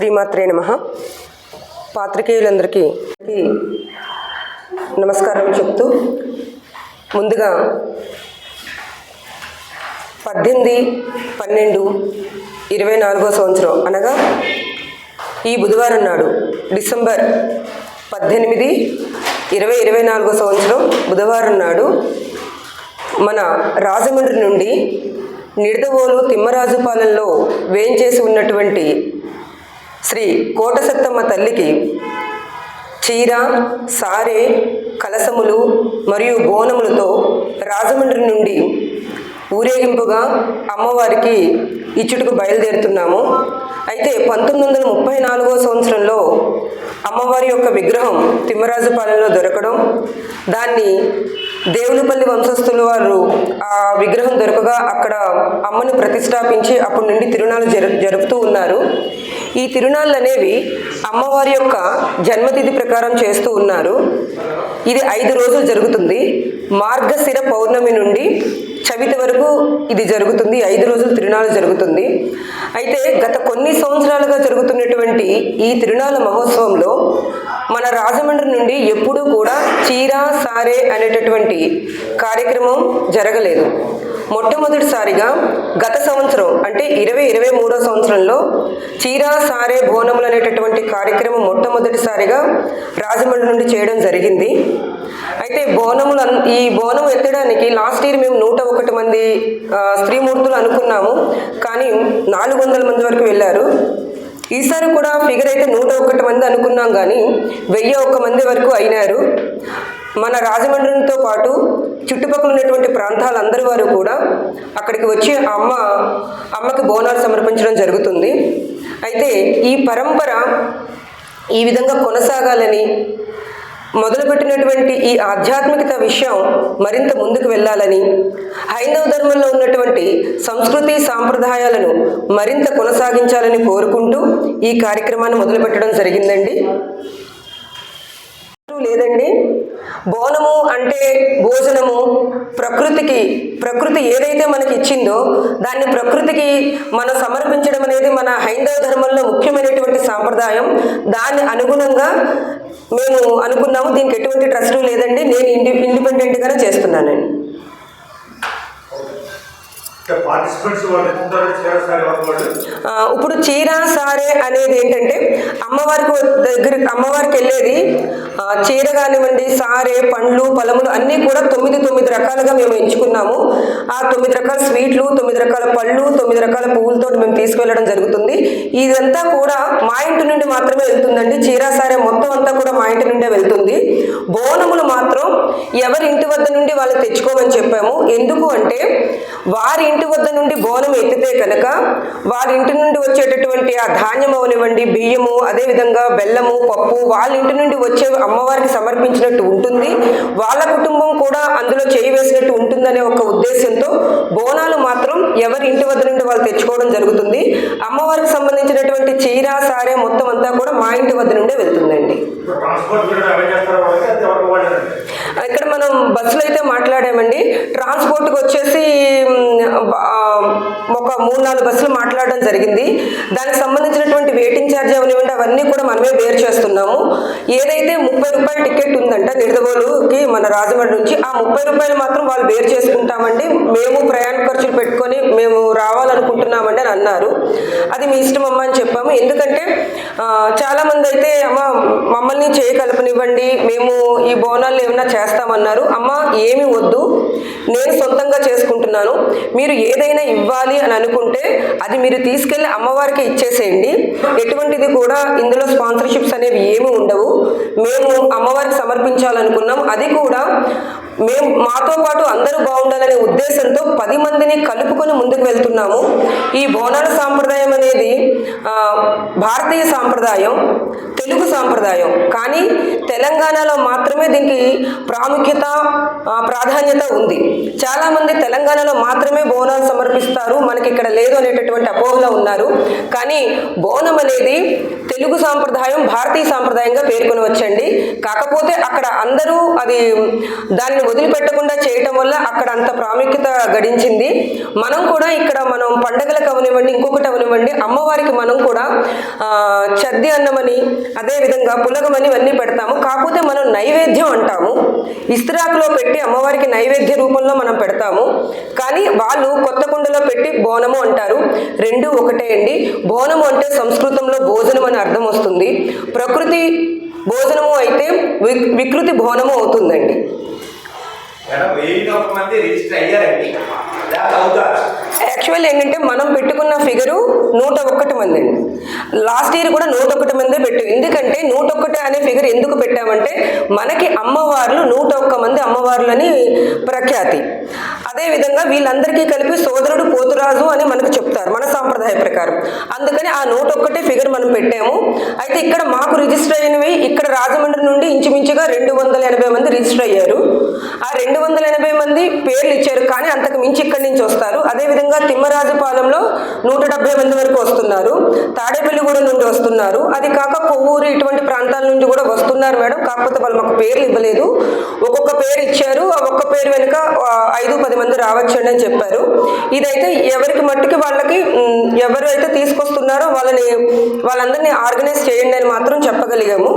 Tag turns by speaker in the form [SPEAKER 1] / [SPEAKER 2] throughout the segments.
[SPEAKER 1] శ్రీమాత్రే నమ. పాత్రికేయులందరికీ నమస్కారం చెప్తూ ముందుగా పద్దెనిమిది పన్నెండు ఇరవై నాలుగో సంవత్సరం అనగా ఈ బుధవారం నాడు డిసెంబర్ పద్దెనిమిది ఇరవై ఇరవై నాలుగో సంవత్సరం బుధవారం నాడు మన రాజమండ్రి నుండి నిడదవోలు తిమ్మరాజుపాలెంలో వేంచేసి ఉన్నటువంటి శ్రీ కోటసత్తమ్మ తల్లికి చీర సారే కలసములు మరియు బోనములతో రాజమండ్రి నుండి ఊరేగింపుగా అమ్మవారికి ఇచ్చుటకు బయలుదేరుతున్నాము. అయితే పంతొమ్మిది వందల ముప్పై నాలుగో సంవత్సరంలో అమ్మవారి యొక్క విగ్రహం తిమ్మరాజుపాలెంలో దొరకడం దాన్ని దేవులపల్లి వంశస్థుల వారు ఆ విగ్రహం దొరకగా అక్కడ అమ్మను ప్రతిష్టాపించి అప్పటి నుండి తిరునాళ్ళు జరు జరుపుతూ ఉన్నారు. ఈ తిరునాళ్ళు అనేవి అమ్మవారి యొక్క జన్మతిథి ప్రకారం చేస్తూ ఉన్నారు. ఇది ఐదు రోజులు జరుగుతుంది. మార్గశిర పౌర్ణమి నుండి చవితి వరకు ఇది జరుగుతుంది. ఐదు రోజులు తిరునాళ్ళు జరుగుతుంది. అయితే గత కొన్ని సంవత్సరాలుగా జరుగుతున్నటువంటి ఈ తిరునాళ్ళ మహోత్సవంలో మన రాజమండ్రి నుండి ఎప్పుడూ కూడా చీరా సారే అనేటటువంటి కార్యక్రమం జరగలేదు. మొట్టమొదటిసారిగా గత సంవత్సరం అంటే ఇరవై ఇరవై మూడో సంవత్సరంలో చీరా సారే బోనములు అనేటటువంటి కార్యక్రమం మొట్టమొదటిసారిగా రాజమండ్రి నుండి చేయడం జరిగింది. అయితే బోనములు అన్- ఈ బోనం ఎత్తడానికి లాస్ట్ ఇయర్ మేము నూట ఒకటి మంది స్త్రీమూర్తులు అనుకున్నాము. కానీ నాలుగు వందల మంది వరకు వెళ్ళారు. ఈసారి కూడా ఫిగర్ అయితే నూట ఒకటి మంది అనుకున్నాం కానీ వెయ్యి ఒక్క మంది వరకు అయినారు. మన రాజమండ్రితో పాటు చుట్టుపక్కల ఉన్నటువంటి ప్రాంతాలందరి వారు కూడా అక్కడికి వచ్చి అమ్మ అమ్మకి బోనాలు సమర్పించడం జరుగుతుంది. అయితే ఈ పరంపర ఈ విధంగా కొనసాగాలని మొదలుపెట్టినటువంటి ఈ ఆధ్యాత్మికత విషయం మరింత ముందుకు వెళ్ళాలని హైందవ ధర్మంలో ఉన్నటువంటి సంస్కృతి సాంప్రదాయాలను మరింత కొనసాగించాలని కోరుకుంటూ ఈ కార్యక్రమాన్ని మొదలుపెట్టడం జరిగిందండి. లేదండి బోనము అంటే భోజనము. ప్రకృతికి ప్రకృతి ఏదైతే మనకి ఇచ్చిందో దాన్ని ప్రకృతికి మనం సమర్పించడం అనేది మన హైందవ ధర్మంలో ముఖ్యమైనటువంటి సాంప్రదాయం. దాని అనుగుణంగా మేము అనుకున్నాము దీనికి ఎటువంటి ట్రస్ట్ లేదండి. నేను ఇండి ఇండిపెండెంట్గానే చేస్తున్నానండి. ఇప్పుడు చీర సారే అనేది ఏంటంటే అమ్మవారికి దగ్గర అమ్మవారికి వెళ్ళేది చీర కానివ్వండి సారే పండ్లు పొలములు అన్నీ కూడా తొమ్మిది తొమ్మిది రకాలుగా మేము ఎంచుకున్నాము. ఆ తొమ్మిది రకాల స్వీట్లు తొమ్మిది రకాల పళ్ళు తొమ్మిది రకాల పువ్వులతో మేము తీసుకువెళ్ళడం జరుగుతుంది. ఇదంతా కూడా మా ఇంటి నుండి మాత్రమే వెళ్తుందండి. చీర సారే మొత్తం అంతా కూడా మా ఇంటి నుండే వెళ్తుంది. బోనములు ఎవరి ఇంటి వద్ద నుండి వాళ్ళు తెచ్చుకోమని చెప్పాము. ఎందుకు అంటే వారి ఇంటి వద్ద నుండి బోనం ఎత్తితే కనుక వారి ఇంటి నుండి వచ్చేటటువంటి ఆ ధాన్యం అవనివ్వండి బియ్యము అదేవిధంగా బెల్లము పప్పు వాళ్ళ ఇంటి నుండి వచ్చే అమ్మవారికి సమర్పించినట్టు ఉంటుంది. వాళ్ళ కుటుంబం కూడా అందులో చేయి వేసినట్టు ఉంటుందనే ఒక ఉద్దేశంతో బోనాలు ఎవరి ఇంటి వద్ద నుండి వాళ్ళు తెచ్చుకోవడం జరుగుతుంది. అమ్మవారికి సంబంధించినటువంటి చీర సారే మొత్తం అంతా కూడా మా ఇంటి వద్ద నుండే వెళ్తుందండి. ఇక్కడ మనం బస్సులో అయితే మాట్లాడామండి. ట్రాన్స్పోర్ట్కి వచ్చేసి ఒక మూడు నాలుగు బస్సులు మాట్లాడడం జరిగింది. దానికి సంబంధించినటువంటి వెయిటింగ్ ఛార్జ్ అవనివ్వండి అవన్నీ కూడా మనమే బేర్ చేస్తున్నాము. ఏదైతే ముప్పై రూపాయల టికెట్ ఉందంట నిడదవోలుకి మన రాజమండ్రి నుంచి ఆ ముప్పై రూపాయలు మాత్రం వాళ్ళు బేర్ చేసుకుంటామండి. మేము ప్రయాణ ఖర్చులు పెట్టుకొని మేము రావాలనుకుంటున్నామండి అని అన్నారు. అది మీ ఇష్టం అమ్మ అని చెప్పాము. ఎందుకంటే చాలామంది చాలా మంది అయితే అమ్మ మమ్మల్ని చేయకలపనివ్వండి మేము ఈ బోనాలు ఏమైనా చేస్తామన్నారు. అమ్మ ఏమి వద్దు. నేను సొంతంగా చేసుకుంటున్నాను. మీరు ఏదైనా ఇవ్వాలి అని అనుకుంటే అది మీరు తీసుకెళ్ళి అమ్మవారికి ఇచ్చేసేయండి. ఎటువంటిది కూడా ఇందులో స్పాన్సర్షిప్స్ అనేవి ఏమి ఉండవు. మేము అమ్మవారికి సమర్పించాలనుకున్నాం. అది కూడా మేము మాతో పాటు అందరూ బాగుండాలనే ఉద్దేశంతో పది మందిని కలుపుకొని ముందుకు వెళ్తున్నాము. ఈ బోనాల సాంప్రదాయం అనేది భారతీయ సాంప్రదాయం తెలుగు సాంప్రదాయం. కానీ తెలంగాణలో మాత్రమే దీనికి ప్రాముఖ్యత ప్రాధాన్యత ఉంది. చాలామంది తెలంగాణలో మాత్రమే బోనాలు సమర్పిస్తారు. మనకి ఇక్కడ లేదు అనేటటువంటి అపోహలో ఉన్నారు. కానీ బోనం అనేది తెలుగు సాంప్రదాయం భారతీయ సాంప్రదాయంగా పేర్కొనవచ్చండి కాకపోతే అక్కడ అందరూ అది దానిని వదిలిపెట్టకుండా చేయటం వల్ల అక్కడ అంత ప్రాముఖ్యత గడించింది. మనం కూడా ఇక్కడ మనం పండగలకు అవనివ్వండి ఇంకొకటి అవనివ్వండి. అమ్మవారికి మనం కూడా చద్ది అన్నమని అదేవిధంగా పులగమని ఇవన్నీ పెడతాము. కాకపోతే మనం నైవేద్యం అంటాము. ఇస్త్రాకులో పెట్టి అమ్మవారికి నైవేద్య రూపంలో మనం పెడతాము. కానీ వాళ్ళు కొత్త కుండలో పెట్టి బోనము అంటారు. రెండు ఒకటే అండి. బోనము అంటే సంస్కృతంలో భోజనం అని అర్థం వస్తుంది. ప్రకృతి భోజనము అయితే వి- వికృతి భోనము అవుతుందండి.
[SPEAKER 2] మేడం వెయ్యి మంది రిజిస్టర్ అయ్యారండి.
[SPEAKER 1] యాక్చువల్ ఏంటంటే మనం పెట్టుకున్న ఫిగరు నూట ఒక్కటి మంది. అండి లాస్ట్ ఇయర్ కూడా నూట ఒకటి మందే పెట్టు. ఎందుకంటే నూట ఒక్కటి అనే ఫిగర్ ఎందుకు పెట్టామంటే మనకి అమ్మవార్లు నూట ఒక్క మంది అమ్మవార్లు అని ప్రఖ్యాతి. అదేవిధంగా వీళ్ళందరికీ కలిపి సోదరుడు పోతురాజు అని మనకు చెప్తారు మన సాంప్రదాయ ప్రకారం. అందుకని ఆ నోట్ ఒక్కటే ఫిగర్ మనం పెట్టాము. అయితే ఇక్కడ మాకు రిజిస్టర్ అయినవి ఇక్కడ రాజమండ్రి నుండి ఇంచుమించుగా రెండు వందల ఎనభై మంది రిజిస్టర్ అయ్యారు. ఆ రెండు వందల ఎనభై మంది పేర్లు ఇచ్చారు కానీ అంతకు మించి ఇక్కడి నుంచి వస్తారు. అదేవిధంగా తిమ్మరాజుపాలెంలో నూట డెబ్బై మంది వరకు వస్తున్నారు. తాడేపల్లిగూడెం నుండి వస్తున్నారు. అది కాక కొవ్వూరు ఇటువంటి ప్రాంతాల నుండి కూడా వస్తున్నారు మేడం. కాకపోతే వాళ్ళు మాకు పేర్లు ఇవ్వలేదు. ఒక్కొక్క పేరు ఇచ్చారు. ఆ ఒక్క పేరు వెనుక ఐదు పది మంది రావచ్చండి అని చెప్పారు. ఇదైతే ఎవరికి మట్టుకి వాళ్ళకి ఎవరు అయితే తీసుకొస్తున్నారో వాళ్ళని వాళ్ళందరినీ ఆర్గనైజ్ చేయండి అని మాత్రం చెప్పగలిగాము.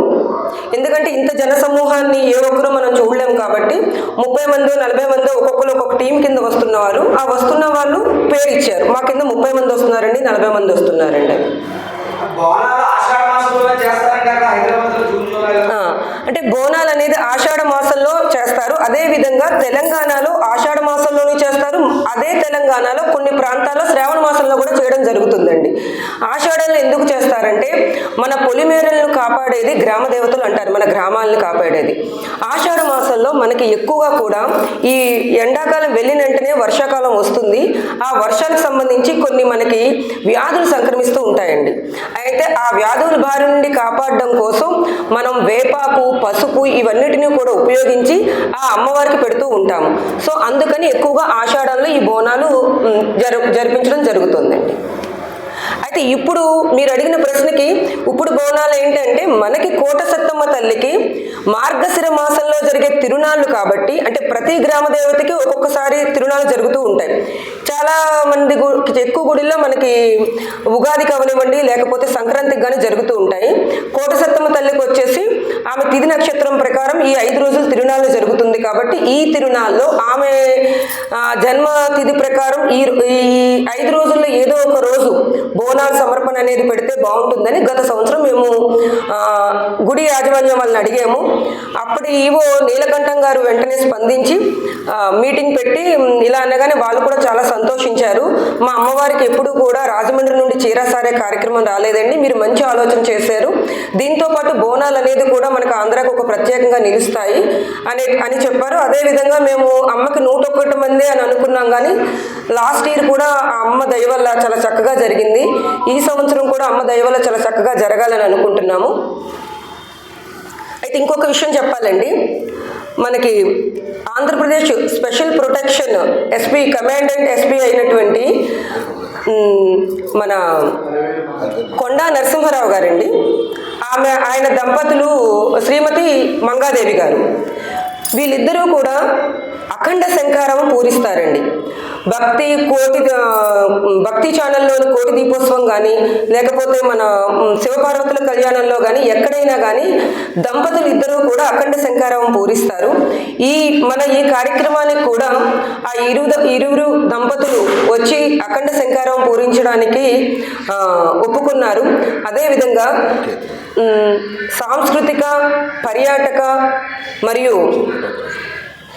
[SPEAKER 1] ఎందుకంటే ఇంత జన సమూహాన్ని ఏ ఒక్కరూ మనం చూడలేము కాబట్టి ముప్పై మంది నలభై మంది ఒక్కొక్కరు ఒక్కొక్క టీం కింద వస్తున్నవారు. ఆ వస్తున్న వాళ్ళు పేరు ఇచ్చారు. మా కింద ముప్పై మంది వస్తున్నారండి నలభై మంది వస్తున్నారండి. అంటే బోనాలు అనేది ఆషాఢ మాసంలో చేస్తారు. అదే విధంగా తెలంగాణలో ఆషాఢ మాసంలోనే చేస్తారు. అదే తెలంగాణలో కొన్ని ప్రాంతాల్లో శ్రావణ మాసంలో కూడా చేయడం జరుగుతుందండి. ఆషాఢంలో ఎందుకు చేస్తారంటే మన పొలిమేరలను కాపాడేది గ్రామ దేవతలు అంటారు. మన గ్రామాలను కాపాడేది. ఆషాఢ మాసంలో మనకి ఎక్కువగా కూడా ఈ ఎండాకాలం వెళ్ళిన వెంటనే వర్షాకాలం వస్తుంది. ఆ వర్షాలకు సంబంధించి కొన్ని మనకి వ్యాధులు సంక్రమిస్తూ ఉంటాయండి. అయితే ఆ వ్యాధుల బారి నుండి కాపాడడం కోసం మనం వేపాకు పసుపు ఇవన్నిటిని కూడా ఉపయోగించి ఆ అమ్మవారికి పెడుతూ ఉంటాము. సో అందుకని ఎక్కువగా ఆషాఢంలో ఈ బోనాలు జరు జరిపించడం జరుగుతుందండి. అయితే ఇప్పుడు మీరు అడిగిన ప్రశ్నకి ఇప్పుడు బోనాలు ఏంటంటే మనకి కోట సత్తమ్మ తల్లికి మార్గశిర మాసంలో జరిగే తిరునాళ్ళు కాబట్టి అంటే ప్రతి గ్రామ దేవతకి ఒక్కొక్కసారి తిరునాళ్ళు జరుగుతూ ఉంటాయి. చాలా మంది ఎక్కువ గుడిలో మనకి ఉగాది కవనివ్వండి లేకపోతే సంక్రాంతికి కానీ జరుగుతూ ఉంటాయి. కోట సత్తమ్మ తల్లికి వచ్చేసి ఆమె తిథి నక్షత్రం ప్రకారం ఈ ఐదు రోజులు తిరునాళ్ళు జరుగుతూ కాబట్టి ఈ తిరునాళ్ళలో ఆమె జన్మతిథి జన్మ తిథి ప్రకారం ఈ ఐదు రోజుల్లో ఏదో ఒక రోజు బోనాల సమర్పణ అనేది పెడితే బాగుంటుందని గత సంవత్సరం మేము గుడి యాజమాన్యం వాళ్ళని అడిగాము. అప్పుడు ఈవో నీలకంఠం గారు వెంటనే స్పందించి మీటింగ్ పెట్టి ఇలా అనగానే వాళ్ళు కూడా చాలా సంతోషించారు. మా అమ్మవారికి ఎప్పుడు కూడా రాజమండ్రి నుండి చీరాసారే కార్యక్రమం రాలేదండి. మీరు మంచి ఆలోచన చేశారు. దీంతో పాటు బోనాలు అనేది కూడా మనకు ఆంధ్రాకు ఒక ప్రత్యేకంగా నిలుస్తాయి అనే అని చెప్పారు. అదేవిధంగా మేము అమ్మకి నూట ఒక్కటి మంది అని అనుకున్నాం కానీ లాస్ట్ ఇయర్ కూడా ఆ అమ్మ దయ వల్ల చాలా చక్కగా జరిగింది. ఈ సంవత్సరం కూడా అమ్మ దయ వల్ల చాలా చక్కగా జరగాలని అనుకుంటున్నాము. అయితే ఇంకొక విషయం చెప్పాలండి. మనకి Andhra Pradesh special protection SP commandant SP అయినటువంటి మన కొండా నరసింహారావు గారండి. ఆమె ఆయన దంపతులు శ్రీమతి మంగాదేవి గారు. వీళ్ళిద్దరూ కూడా అఖండ శంకారం పూరిస్తారండి. భక్తి కోటి భక్తి ఛానల్లోని కోటి దీపోత్సవం కానీ లేకపోతే మన శివపార్వతుల కళ్యాణంలో కానీ ఎక్కడైనా కానీ దంపతులు ఇద్దరూ కూడా అఖండ శంకారం పూరిస్తారు. ఈ మన ఈ కార్యక్రమానికి కూడా ఆ ఇరు ఇరువురు దంపతులు వచ్చి అఖండ శంకారావం పూరించడానికి ఒప్పుకున్నారు. అదేవిధంగా సాంస్కృతిక పర్యాటక మరియు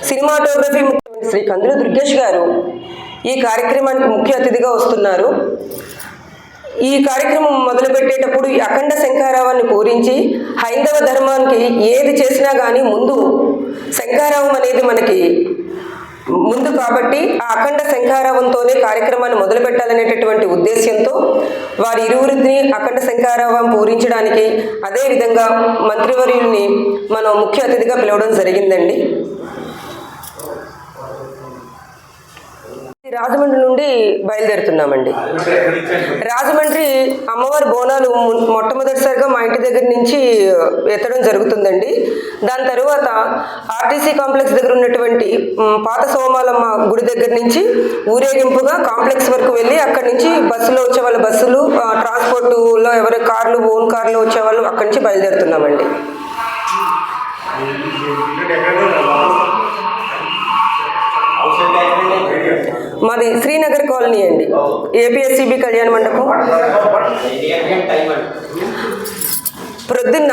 [SPEAKER 1] సినిమాటోగ్రఫీ ముఖ్యమంత్రి శ్రీ కందులు దుర్గేష్ గారు ఈ కార్యక్రమానికి ముఖ్య అతిథిగా వస్తున్నారు. ఈ కార్యక్రమం మొదలుపెట్టేటప్పుడు ఈ అఖండ శంకారావాన్ని పూరించి హైందవ ధర్మానికి ఏది చేసినా కానీ ముందు శంకారావం అనేది మనకి ముందు కాబట్టి ఆ అఖండ శంఖారావంతోనే కార్యక్రమాన్ని మొదలు పెట్టాలనేటటువంటి ఉద్దేశ్యంతో వారి ఇరువురిని అఖండ శంకారావం పూరించడానికి అదేవిధంగా మంత్రివర్యుల్ని మనం ముఖ్య అతిథిగా పిలవడం జరిగిందండి. రాజమండ్రి నుండి బయలుదేరుతున్నామండి. రాజమండ్రి అమ్మవారి బోనాలు మొట్టమొదటిసారిగా మా ఇంటి దగ్గర నుంచి ఎత్తడం జరుగుతుందండి. దాని తరువాత ఆర్టీసీ కాంప్లెక్స్ దగ్గర ఉన్నటువంటి పాత సోమాలమ్మ గుడి దగ్గర నుంచి ఊరేగింపుగా కాంప్లెక్స్ వరకు వెళ్ళి అక్కడి నుంచి బస్సులో వచ్చే వాళ్ళ బస్సులు ట్రాన్స్పోర్టులో ఎవరి కార్లు ఓన్ కార్లు వచ్చే వాళ్ళు అక్కడి నుంచి బయలుదేరుతున్నామండి. మాది శ్రీనగర్ కాలనీ అండి. ఏపీఎస్సిబి కళ్యాణ మండపం. ప్రొద్దున్న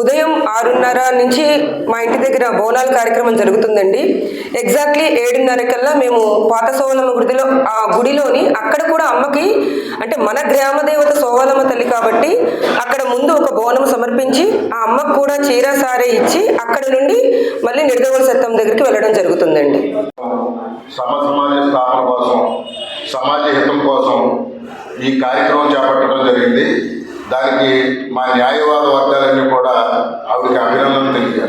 [SPEAKER 1] ఉదయం ఆరున్నర నుంచి మా ఇంటి దగ్గర బోనాల కార్యక్రమం జరుగుతుందండి. ఎగ్జాక్ట్లీ ఏడున్నర కల్లా మేము పాత సోవలమ్మ గుడిలో ఆ గుడిలోని అక్కడ కూడా అమ్మకి అంటే మన గ్రామ దేవత సోవలమ్మ తల్లి కాబట్టి అక్కడ ముందు ఒక బోనం సమర్పించి ఆ అమ్మకు కూడా చీర సారే ఇచ్చి అక్కడ నుండి మళ్ళీ నిర్దవల సత్తం దగ్గరికి వెళ్ళడం జరుగుతుందండి.
[SPEAKER 3] సమ సమాజ స్థాపన కోసం సమాజ హితం కోసం ఈ కార్యక్రమం చేపట్టడం జరిగింది. దానికి మా న్యాయవాద వర్గాలన్నీ కూడా ఆవిడకి అభినందనలు తెలియాలి